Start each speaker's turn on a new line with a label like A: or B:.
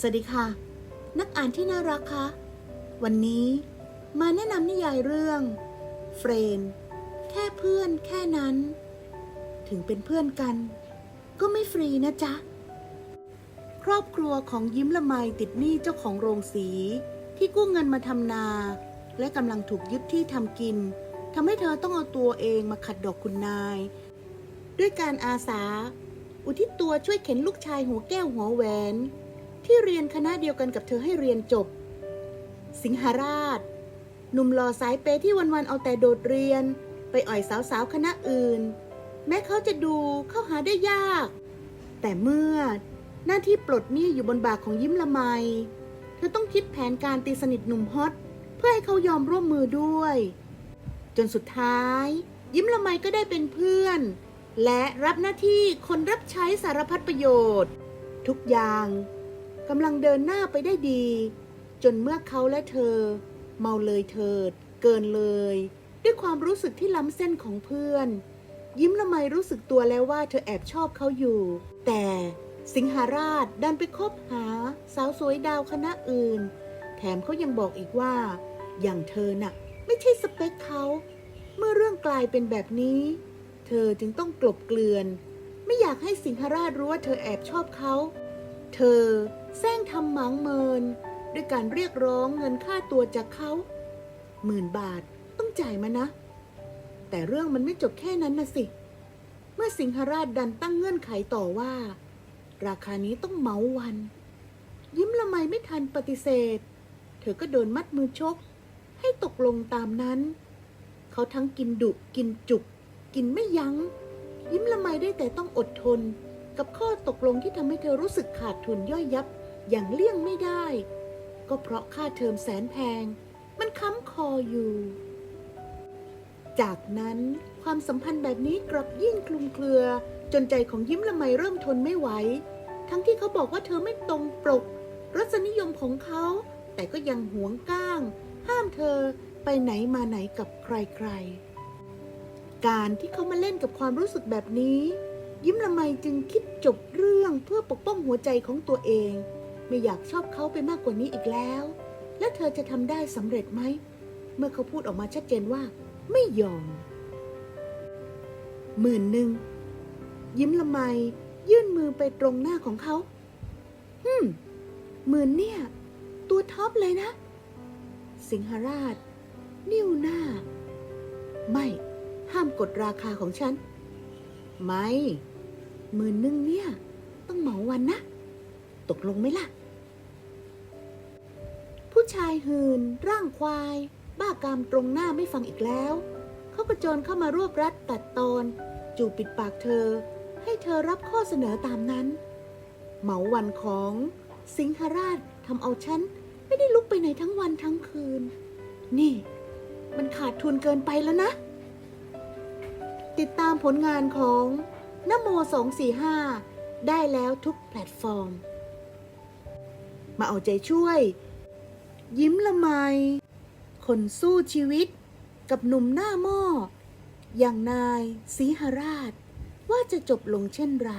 A: สวัสดีค่ะ นักอ่านที่น่ารักคะวันนี้มาแนะนำนิยายเรื่องเฟรนแค่เพื่อนแค่นั้น ถึงเป็นเพื่อนกัน ก็ไม่ฟรีนะจ๊ะ ครอบครัวของยิ้มละไมติดหนี้เจ้าของโรงสี ที่กู้เงินมาทำนา และกำลังถูกยึดที่ทำกินทำให้เธอต้องเอาตัวเองมาขัดดอกคุณนาย ด้วยการอาสา อุทิศตัวช่วยเข็นลูกชายหัวแก้วหัวแหวน ที่เรียนคณะเดียวกันกับเธอให้เรียนจบ สิงหราช หนุ่มหล่อสายเปย์ที่วันๆเอาแต่โดดเรียน ไปอ่อยสาวๆคณะอื่น แม้เขาจะดูเข้าหาได้ยาก แต่เมื่อหน้าที่ปลดหนี้อยู่บนบ่าของยิ้มละไม เธอต้องคิดแผนการตีสนิทหนุ่มฮอต เพื่อให้เขายอมร่วมมือด้วย จนสุดท้าย ยิ้มละไมก็ได้เป็นเพื่อน และรับหน้าที่คนรับใช้สารพัดประโยชน์ ทุกอย่าง กำลังเดินหน้าไปได้ดี จนเมื่อเขาและเธอ เมาเลยเถิด เกินเลย ด้วยความรู้สึกที่ล้ำเส้นของเพื่อน ยิ้มละไมรู้สึกตัวแล้วว่าเธอแอบชอบเขาอยู่ แต่สิงหาราชดันไปคบหา สาวสวยดาวคณะอื่น แถมเขายังบอกอีกว่า อย่างเธอน่ะ ไม่ใช่สเปคเขา เมื่อเรื่องกลายเป็นแบบนี้ เธอจึงต้องกลบเกลื่อน ไม่อยากให้สิงหราชรู้ว่าเธอแอบชอบเขา เธอ แซงทำหมางเมิน ด้วยการเรียกร้องเงินค่าตัวจากเขาหมื่นบาทต้องจ่ายมานะ แต่เรื่องมันไม่จบแค่นั้นนะสิ เมื่อสิงหราชดันตั้งเงื่อนไขต่อว่า ราคานี้ต้องเมาวัน ยิ้มละไมไม่ทันปฏิเสธ เธอก็โดนมัดมือชก ให้ตกลงตามนั้น เขาทั้งกินดุกินจุก กินไม่ยัง้ง ยิ้มละไมได้แต่ต้องอดทน กับข้อตกลงที่ทำให้เธอรู้สึกขาดทุนย่อยยับ อย่างเลี่ยงไม่ได้ ก็เพราะค่าเทอมแสนแพง มันค้ำคออยู่ จากนั้นความสัมพันธ์แบบนี้กลับยิ่งคลุมเครือ จนใจของยิ้มละไมเริ่มทนไม่ไหว ทั้งที่เขาบอกว่าเธอไม่ตรงปก รสนิยมของเขา แต่ก็ยังหวงก้าง ห้ามเธอไปไหนมาไหนกับใครๆ การที่เขามาเล่นกับความรู้สึกแบบนี้ ยิ้มละไมจึงคิดจบเรื่องเพื่อปกป้องหัวใจของตัวเอง ไม่อยากชอบเขาไปมากกว่านี้อีกแล้ว และเธอจะทำได้สำเร็จไหม เมื่อเขาพูดออกมาชัดเจนว่า ไม่ยอมหมื่นหนึ่ง ยิ้มละไม ยื่นมือไปตรงหน้าของเขาฮึมหมื่นเนี่ย ตัวท็อปเลยนะ สิงหราช นิ้วหน้า ไม่ ห้ามกดราคาของฉัน ไม่หมื่นหนึ่งเนี่ย ต้องเหมาวันนะ ตกลงไหมล่ะ ผู้ชายหืน ร่างควาย บ้ากามตรงหน้าไม่ฟังอีกแล้ว เขากระโจนเข้ามารวบรัดตัดตอน จูบปิดปากเธอ ให้เธอรับข้อเสนอตามนั้น เหมาวันของสิงหราชทำเอาฉันไม่ได้ลุกไปไหนทั้งวันทั้งคืน นี่ มันขาดทุนเกินไปแล้วนะ ติดตามผลงานของนโม 245 ได้แล้วทุกแพลตฟอร์ม มาเอาใจช่วย ยิ้มละไม คนสู้ชีวิต กับหนุ่มหน้าหม้ออย่างนายสีหราช ว่าจะจบลงเช่นไร